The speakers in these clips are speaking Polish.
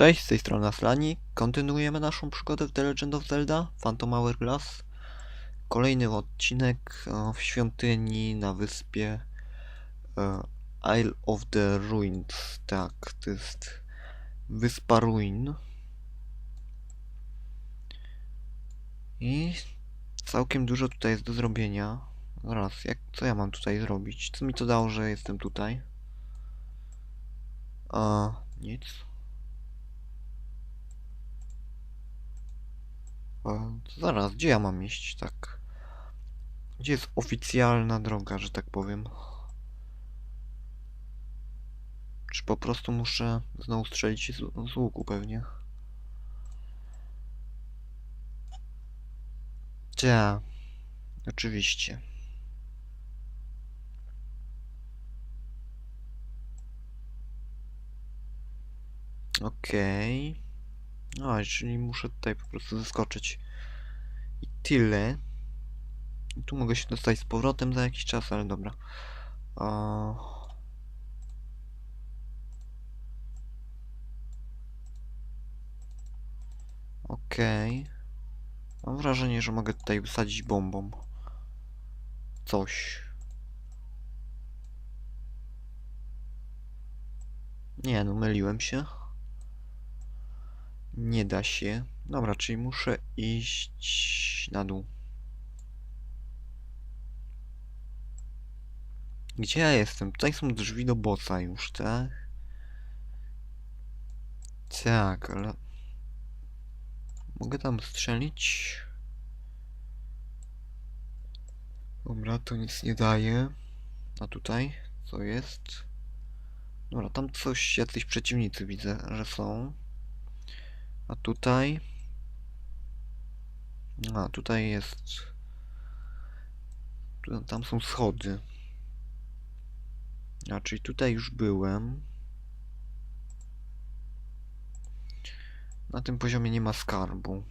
Cześć, z tej strony Aslani. Kontynuujemy naszą przygodę w The Legend of Zelda Phantom Hourglass. Kolejny odcinek e, w świątyni na wyspie e, Isle of the Ruins. Tak, to jest wyspa ruin. I całkiem dużo tutaj jest do zrobienia. Zaraz, jak, co ja mam tutaj zrobić? Co mi to dało, że jestem tutaj? A, nic. Zaraz, gdzie ja mam iść, tak? Gdzie jest oficjalna droga, że tak powiem? Czy po prostu muszę znowu strzelić z, z łuku pewnie? Tak, oczywiście. Okej. A, czyli muszę tutaj po prostu zaskoczyć. I tyle. I tu mogę się dostać z powrotem za jakiś czas, ale dobra. O... Okej. Mam wrażenie, że mogę tutaj wysadzić bombą. Coś. Nie, no myliłem się. Nie da się. Dobra, czyli muszę iść na dół. Gdzie ja jestem? Tutaj są drzwi do bossa już, tak? Tak, ale... Mogę tam strzelić? Dobra, to nic nie daje. A tutaj? Co jest? Dobra, tam coś, jacyś przeciwnicy widzę, że są. A tutaj? A, tutaj jest... Tam są schody. A, tutaj już byłem. Na tym poziomie nie ma skarbu.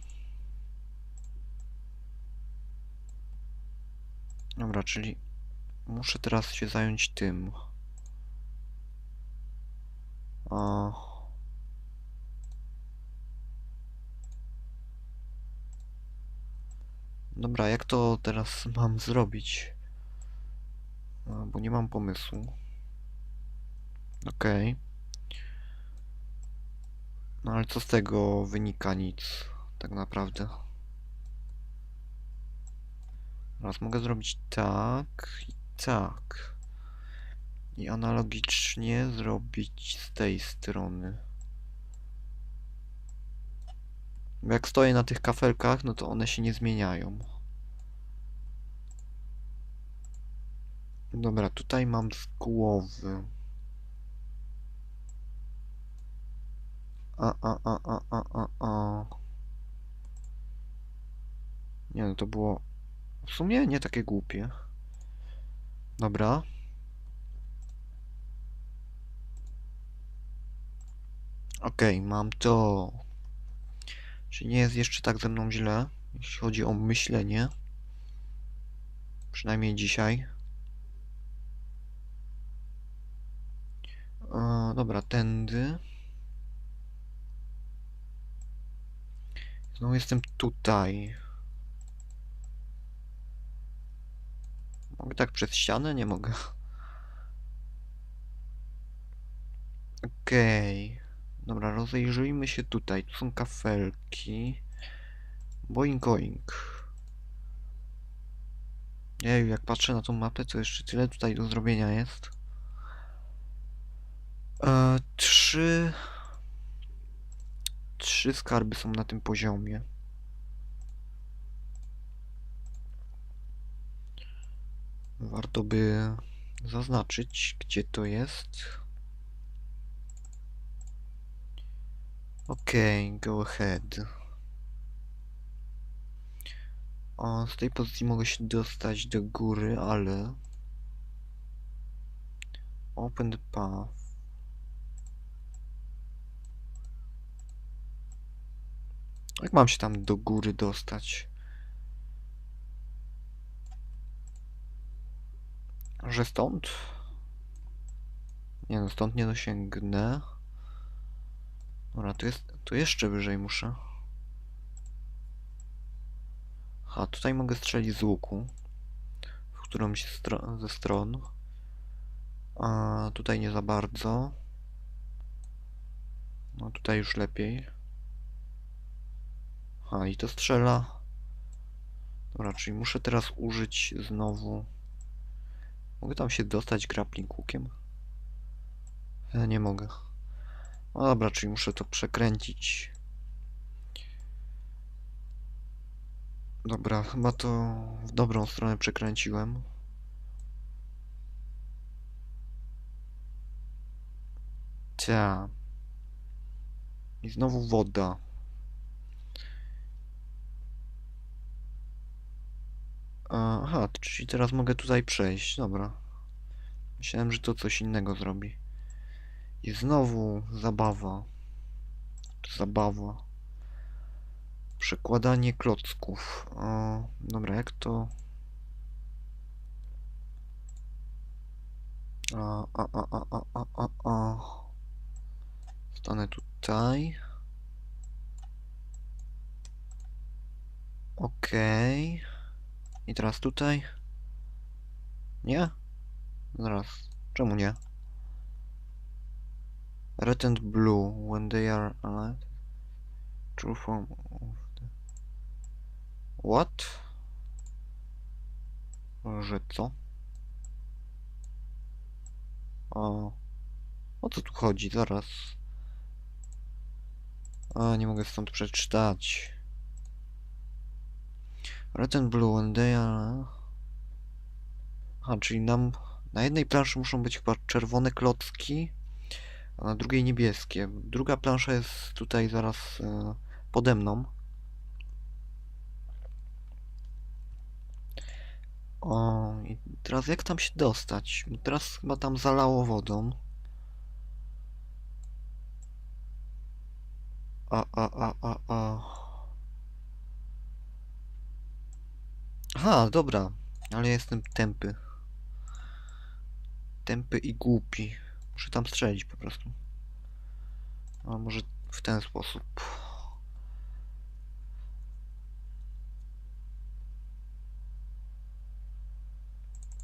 Dobra, czyli muszę teraz się zająć tym. O. Dobra, jak to teraz mam zrobić? A, bo nie mam pomysłu. Okej. No ale co z tego wynika? Nic. Tak naprawdę. Teraz mogę zrobić tak i tak. I analogicznie zrobić z tej strony. Bo jak stoję na tych kafelkach, no to one się nie zmieniają. Dobra, tutaj mam z głowy. A, a, a, a, a, a, a. Nie no, to było w sumie nie takie głupie. Dobra. Okej, mam to. Czyli nie jest jeszcze tak ze mną źle, jeśli chodzi o myślenie. Przynajmniej dzisiaj. E, dobra, tędy. Znowu jestem tutaj. Mogę tak przez ścianę? Nie mogę. Okej. Dobra, rozejrzyjmy się tutaj. Tu są kafelki. Boing oing. Jeju, jak patrzę na tą mapę, to jeszcze tyle tutaj do zrobienia jest. E, trzy... Trzy skarby są na tym poziomie. Warto by zaznaczyć, gdzie to jest. Okej, go ahead. O, z tej pozycji mogę się dostać do góry, ale... Open the path. Jak mam się tam do góry dostać? Że stąd? Nie no, stąd nie dosięgnę. Dobra, tu jest, tu jeszcze wyżej muszę. A tutaj mogę strzelić z łuku. W którąś stro ze stron. A tutaj nie za bardzo. No tutaj już lepiej. A i to strzela. Dobra, czyli muszę teraz użyć znowu. Mogę tam się dostać grappling hookiem? E, nie mogę. No dobra, czyli muszę to przekręcić. Dobra, chyba to w dobrą stronę przekręciłem. Cia. I znowu woda. Aha, czyli teraz mogę tutaj przejść. Dobra. Myślałem, że to coś innego zrobi. I znowu zabawa. Zabawa. Przekładanie klocków. O, dobra, jak to... A, a, a, a, a, a, a, a. Stanę tutaj. Okej. I teraz tutaj. Nie? Zaraz. Czemu nie? Red and blue when they are alive. True form of the... What? Że co? O. O co tu chodzi? Zaraz. A, nie mogę stąd przeczytać. Red and blue when they are... A, czyli nam... Na jednej planszy muszą być chyba czerwone klocki, a na drugiej niebieskie. Druga plansza jest tutaj zaraz e, pode mną. O, i teraz jak tam się dostać? Teraz chyba tam zalało wodą. A, a, a, a, a. Aha, dobra. Ale jestem tępy. Tępy i głupi. Muszę tam strzelić po prostu. A może w ten sposób.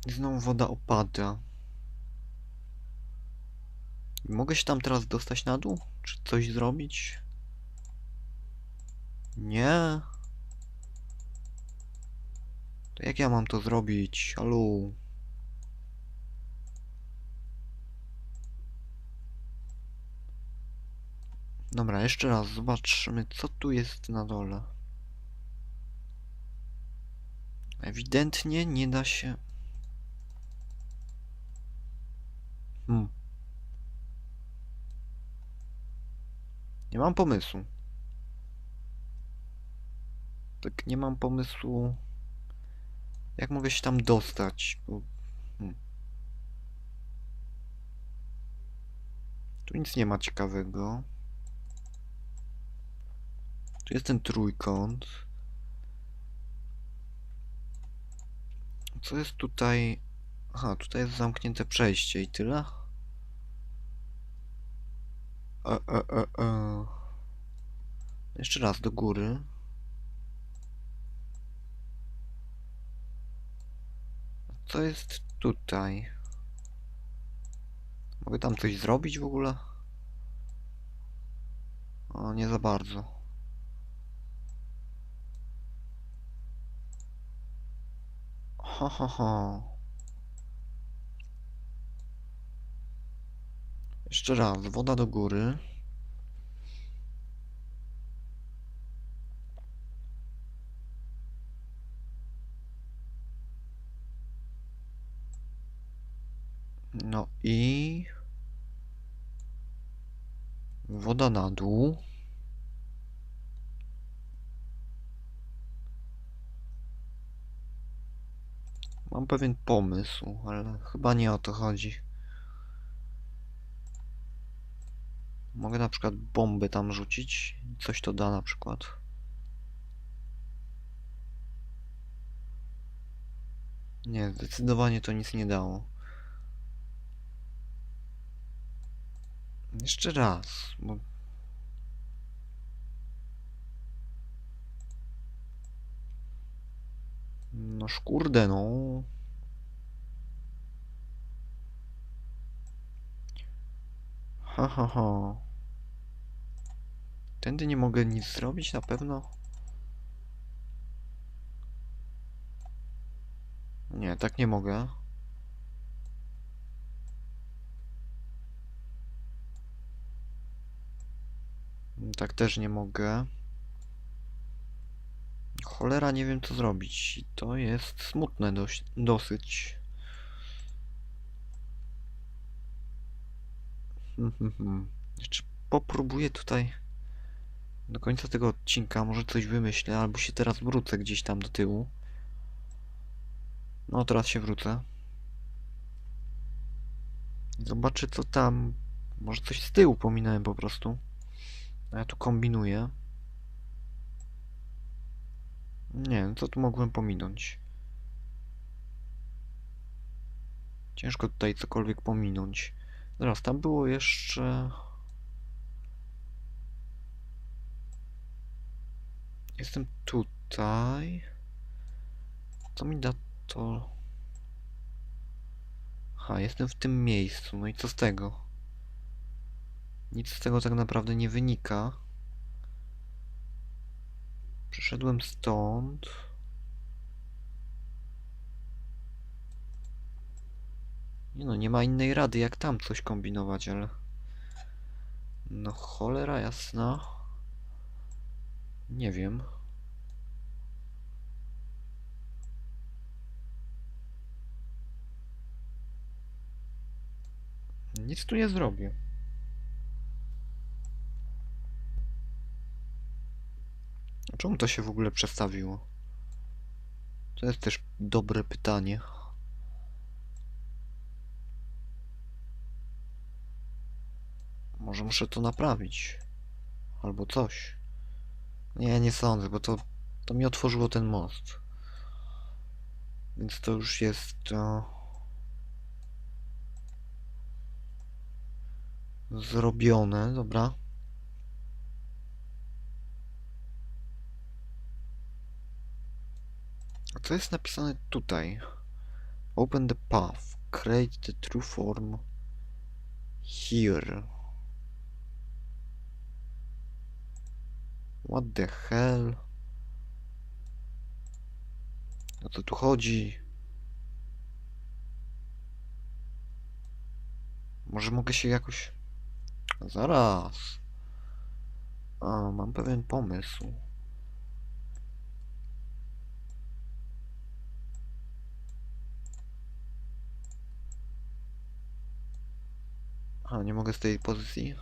I Znowu woda opada. Mogę się tam teraz dostać na dół? Czy coś zrobić? Nie. To jak ja mam to zrobić? Halo? Dobra, jeszcze raz zobaczymy, co tu jest na dole. Ewidentnie nie da się. Hmm. Nie mam pomysłu. Tak, nie mam pomysłu. Jak mogę się tam dostać? Bo... Hmm. Tu nic nie ma ciekawego. Tu jest ten trójkąt. Co jest tutaj? Aha, tutaj jest zamknięte przejście i tyle. E, e, e, e. Jeszcze raz do góry. Co jest tutaj? Mogę tam coś zrobić w ogóle? O, nie za bardzo. Ho, ho, ho. Jeszcze raz, woda do góry. No i woda na dół. Mam pewien pomysł, ale chyba nie o to chodzi. Mogę na przykład bomby tam rzucić. Coś to da na przykład. Nie, zdecydowanie to nic nie dało. Jeszcze raz, bo No szkurde, no. Ha, ha, ha. Tędy nie mogę nic zrobić na pewno? Nie, tak nie mogę. Tak też nie mogę. Cholera, nie wiem co zrobić. I to jest smutne dość, dosyć. Hmm, hmm, hmm. Jeszcze popróbuję tutaj do końca tego odcinka. Może coś wymyślę, albo się teraz wrócę gdzieś tam do tyłu. No, teraz się wrócę. Zobaczę co tam. Może coś z tyłu pominąłem po prostu. Ja tu kombinuję. Nie wiem, co tu mogłem pominąć. Ciężko tutaj cokolwiek pominąć. Zaraz, tam było jeszcze... Jestem tutaj. Co mi da to? Ha, jestem w tym miejscu. No i co z tego? Nic z tego tak naprawdę nie wynika. Przyszedłem stąd. Nie no, nie ma innej rady jak tam coś kombinować, ale... No cholera jasna. Nie wiem. Nic tu nie zrobię. A Czemu to się w ogóle przestawiło? To jest też dobre pytanie. Może muszę to naprawić. Albo coś. Nie, nie sądzę, bo to, to mi otworzyło ten most. Więc to już jest... To... Zrobione, dobra. Co jest napisane tutaj? Open the path. Create the true form here. What the hell? O co tu chodzi? Może mogę się jakoś... Zaraz. A, mam pewien pomysł. A, nie mogę z tej pozycji?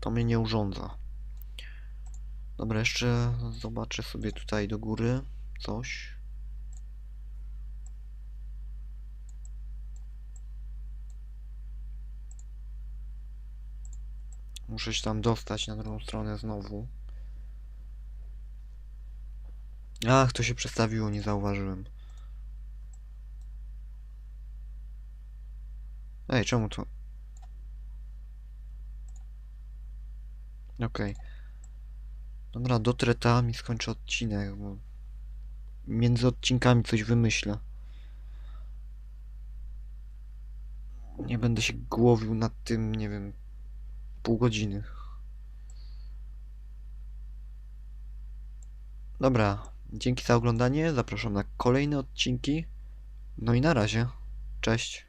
To mnie nie urządza. Dobra, jeszcze zobaczę sobie tutaj do góry coś. Muszę się tam dostać na drugą stronę znowu. Ach, to się przestawiło, nie zauważyłem. Ej, czemu to? Okej. Dobra, dotrę tam i skończę odcinek, bo między odcinkami coś wymyślę. Nie będę się głowił nad tym, nie wiem, pół godziny. Dobra, dzięki za oglądanie, zapraszam na kolejne odcinki. No i na razie. Cześć.